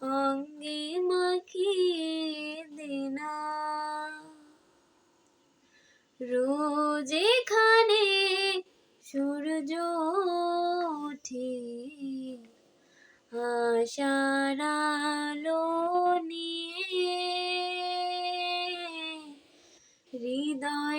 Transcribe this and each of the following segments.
অঙ্গে মাখিয়ে দে না রোজ এখানে সূর্য ওঠে আশার আলো নিয়ে। হৃদয়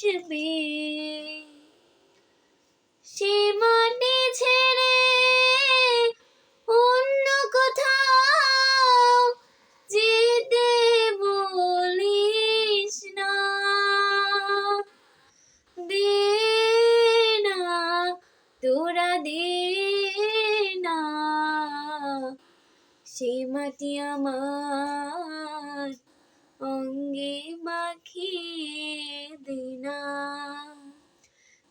পেয়ে সে মাটি ছেড়ে অন্য কোথাও যেতে বলিস না। দে না, তোরা দে না। সে মাটি আমার অঙ্গে মাখিয়ে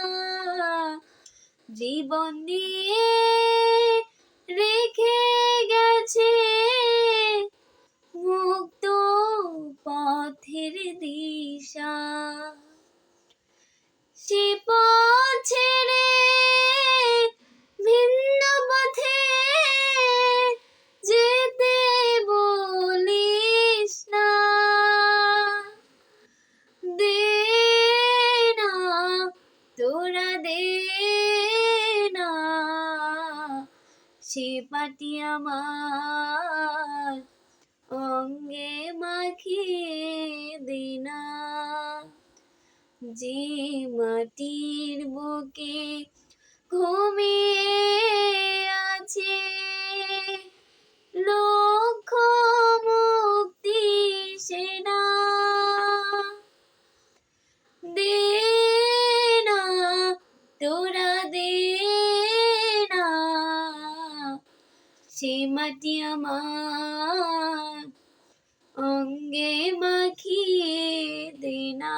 নেশা জীবন দিয়ে সে পাটি আমার অঙ্গে মাখিয়ে দিনা যে মাটির বুকে ঘুমিয়ে মাটি আমার অঙ্গে মাখিয়ে দেনা।